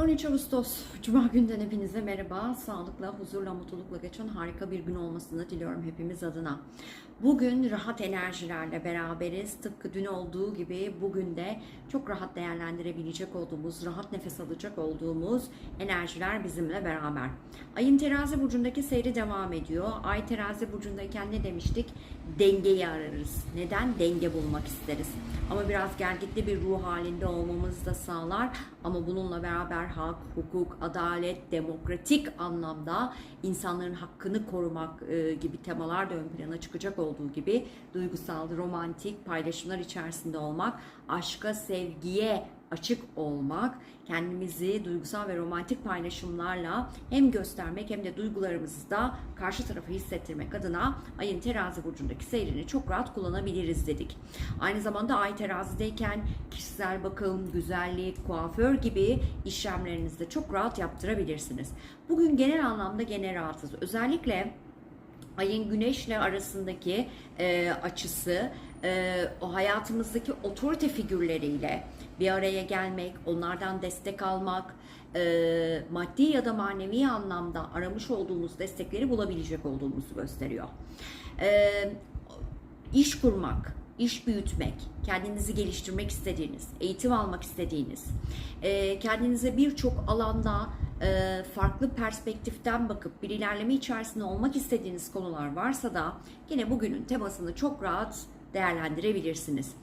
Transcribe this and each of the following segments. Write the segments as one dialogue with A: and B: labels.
A: 13 Ağustos Cuma günden hepinize merhaba. Sağlıkla, huzurla, mutlulukla geçen harika bir gün olmasını diliyorum hepimiz adına. Bugün rahat enerjilerle beraberiz. Tıpkı dün olduğu gibi bugün de çok rahat değerlendirebilecek olduğumuz, rahat nefes alacak olduğumuz enerjiler bizimle beraber. Ayın terazi burcundaki seyri devam ediyor. Ay terazi burcundayken ne demiştik? Dengeyi ararız. Neden? Denge bulmak isteriz. Ama biraz gergitli bir ruh halinde olmamızı da sağlar. Ama bununla beraber hak, hukuk, adalet, demokratik anlamda insanların hakkını korumak e, gibi temalar da ön plana çıkacak olduğu gibi duygusal, romantik paylaşımlar içerisinde olmak, aşka, sevgiye açık olmak, kendimizi duygusal ve romantik paylaşımlarla hem göstermek hem de duygularımızı da karşı tarafı hissettirmek adına ayın terazi burcundaki seyrini çok rahat kullanabiliriz dedik. Aynı zamanda ay terazideyken kişisel bakım, güzellik, kuaför gibi işlemlerinizi de çok rahat yaptırabilirsiniz. Bugün genel anlamda gene rahatız. Özellikle ayın güneşle arasındaki e, açısı e, o hayatımızdaki otorite figürleriyle bir araya gelmek, onlardan destek almak, e, maddi ya da manevi anlamda aramış olduğumuz destekleri bulabilecek olduğumuzu gösteriyor. E, iş kurmak, iş büyütmek, kendinizi geliştirmek istediğiniz, eğitim almak istediğiniz, e, kendinize birçok alanda e, farklı perspektiften bakıp bir ilerleme içerisinde olmak istediğiniz konular varsa da yine bugünün temasını çok rahat değerlendirebilirsiniz.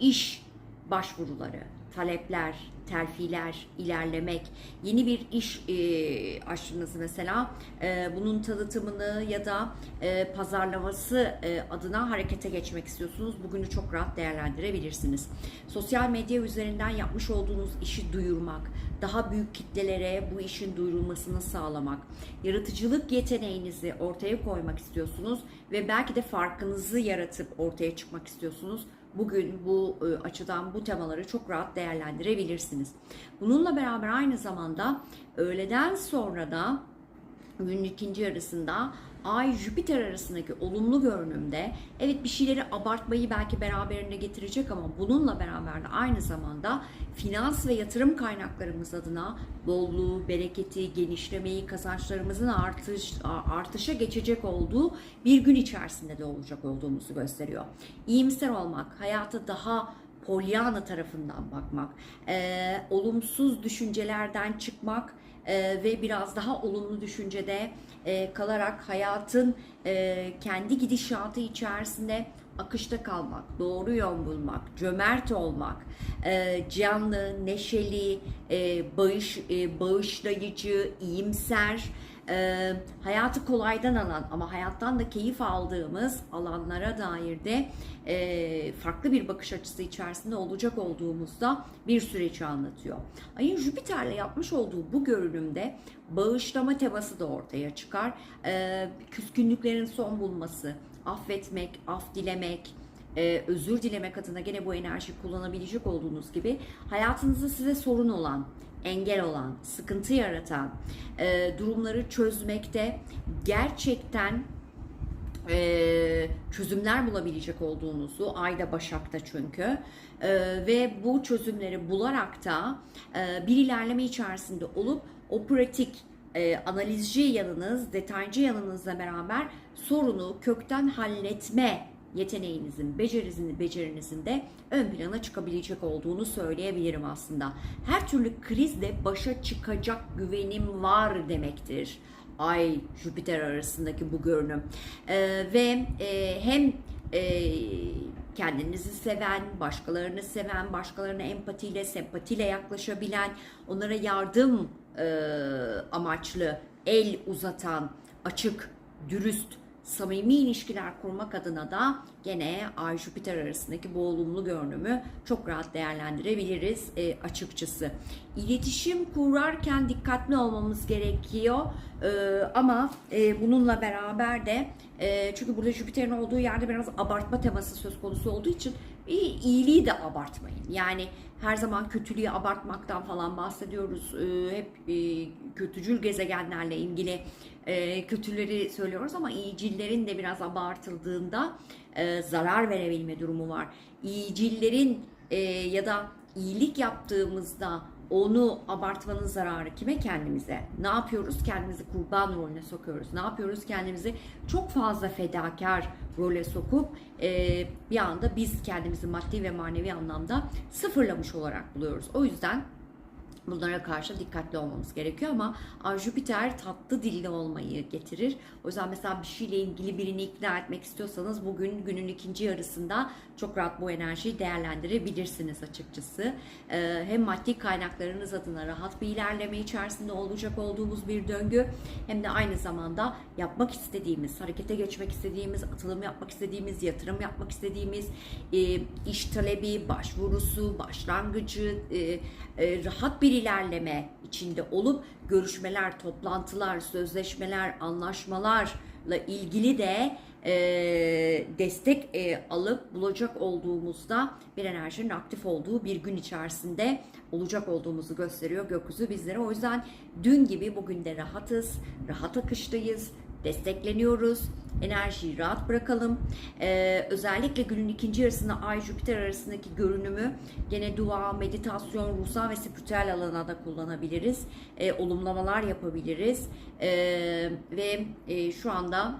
A: İş başvuruları, talepler, terfiler, ilerlemek, yeni bir iş e, açtınız mesela e, bunun tanıtımını ya da e, pazarlaması e, adına harekete geçmek istiyorsunuz. Bugünü çok rahat değerlendirebilirsiniz. Sosyal medya üzerinden yapmış olduğunuz işi duyurmak, daha büyük kitlelere bu işin duyurulmasını sağlamak, yaratıcılık yeteneğinizi ortaya koymak istiyorsunuz ve belki de farkınızı yaratıp ortaya çıkmak istiyorsunuz bugün bu e, açıdan bu temaları çok rahat değerlendirebilirsiniz. Bununla beraber aynı zamanda öğleden sonra da günün ikinci yarısında Ay Jüpiter arasındaki olumlu görünümde evet bir şeyleri abartmayı belki beraberinde getirecek ama bununla beraber de aynı zamanda finans ve yatırım kaynaklarımız adına bolluğu, bereketi, genişlemeyi, kazançlarımızın artış, artışa geçecek olduğu bir gün içerisinde de olacak olduğumuzu gösteriyor. İyimser olmak, hayata daha Pollyanna tarafından bakmak, e, olumsuz düşüncelerden çıkmak e, ve biraz daha olumlu düşüncede e, kalarak hayatın e, kendi gidişatı içerisinde akışta kalmak, doğru yol bulmak, cömert olmak, e, canlı, neşeli, e, bağış, e, bağışlayıcı, iyimser, e, hayatı kolaydan alan ama hayattan da keyif aldığımız alanlara dair de e, farklı bir bakış açısı içerisinde olacak olduğumuzda bir süreci anlatıyor. Ayın Jüpiter'le yapmış olduğu bu görünümde bağışlama teması da ortaya çıkar. E, küskünlüklerin son bulması, affetmek, af dilemek, ee, özür dilemek adına gene bu enerji kullanabilecek olduğunuz gibi hayatınızda size sorun olan, engel olan, sıkıntı yaratan e, durumları çözmekte gerçekten e, çözümler bulabilecek olduğunuzu Ayda Başak'ta çünkü e, ve bu çözümleri bularak da e, bir ilerleme içerisinde olup o pratik e, analizci yanınız, detaycı yanınızla beraber sorunu kökten halletme yeteneğinizin, becerisini, becerinizin de ön plana çıkabilecek olduğunu söyleyebilirim aslında. Her türlü krizle başa çıkacak güvenim var demektir. Ay Jüpiter arasındaki bu görünüm. Ee, ve e, hem e, kendinizi seven, başkalarını seven, başkalarına empatiyle, sempatiyle yaklaşabilen, onlara yardım e, amaçlı el uzatan, açık, dürüst, samimi ilişkiler kurmak adına da gene Ay Jüpiter arasındaki bu olumlu görünümü çok rahat değerlendirebiliriz e, açıkçası. İletişim kurarken dikkatli olmamız gerekiyor e, ama e, bununla beraber de e, çünkü burada Jüpiter'in olduğu yerde biraz abartma teması söz konusu olduğu için iyiliği de abartmayın. Yani her zaman kötülüğü abartmaktan falan bahsediyoruz. E, hep e, kötücül gezegenlerle ilgili e, kötüleri söylüyoruz ama iyicillerin de biraz abartıldığında e, zarar verebilme durumu var. İyicillerin e, ya da iyilik yaptığımızda onu abartmanın zararı kime? Kendimize. Ne yapıyoruz? Kendimizi kurban rolüne sokuyoruz. Ne yapıyoruz? Kendimizi çok fazla fedakar role sokup e, bir anda biz kendimizi maddi ve manevi anlamda sıfırlamış olarak buluyoruz. O yüzden Bunlara karşı dikkatli olmamız gerekiyor ama Jüpiter tatlı dilli olmayı getirir. O yüzden mesela bir şeyle ilgili birini ikna etmek istiyorsanız bugün günün ikinci yarısında çok rahat bu enerjiyi değerlendirebilirsiniz açıkçası. Ee, hem maddi kaynaklarınız adına rahat bir ilerleme içerisinde olacak olduğumuz bir döngü hem de aynı zamanda yapmak istediğimiz, harekete geçmek istediğimiz, atılım yapmak istediğimiz, yatırım yapmak istediğimiz, e, iş talebi, başvurusu, başlangıcı, e, e, rahat bir ilerleme içinde olup görüşmeler, toplantılar, sözleşmeler, anlaşmalarla ilgili de e, destek e, alıp bulacak olduğumuzda bir enerjinin aktif olduğu bir gün içerisinde olacak olduğumuzu gösteriyor gökyüzü bizlere. O yüzden dün gibi bugün de rahatız, rahat akıştayız, destekleniyoruz. Enerjiyi rahat bırakalım. Ee, özellikle günün ikinci yarısında Ay Jüpiter arasındaki görünümü gene dua, meditasyon, ruhsal ve spiritüel alana da kullanabiliriz. Ee, olumlamalar yapabiliriz. Ee, ve e, şu anda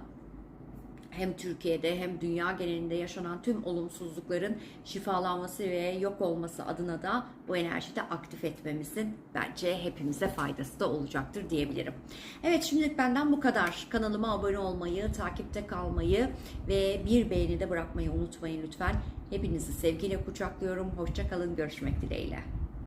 A: hem Türkiye'de hem dünya genelinde yaşanan tüm olumsuzlukların şifalanması ve yok olması adına da bu enerjiyi de aktif etmemizin bence hepimize faydası da olacaktır diyebilirim. Evet şimdilik benden bu kadar. Kanalıma abone olmayı, takipte kalmayı ve bir beğeni de bırakmayı unutmayın lütfen. Hepinizi sevgiyle kucaklıyorum. Hoşçakalın. Görüşmek dileğiyle.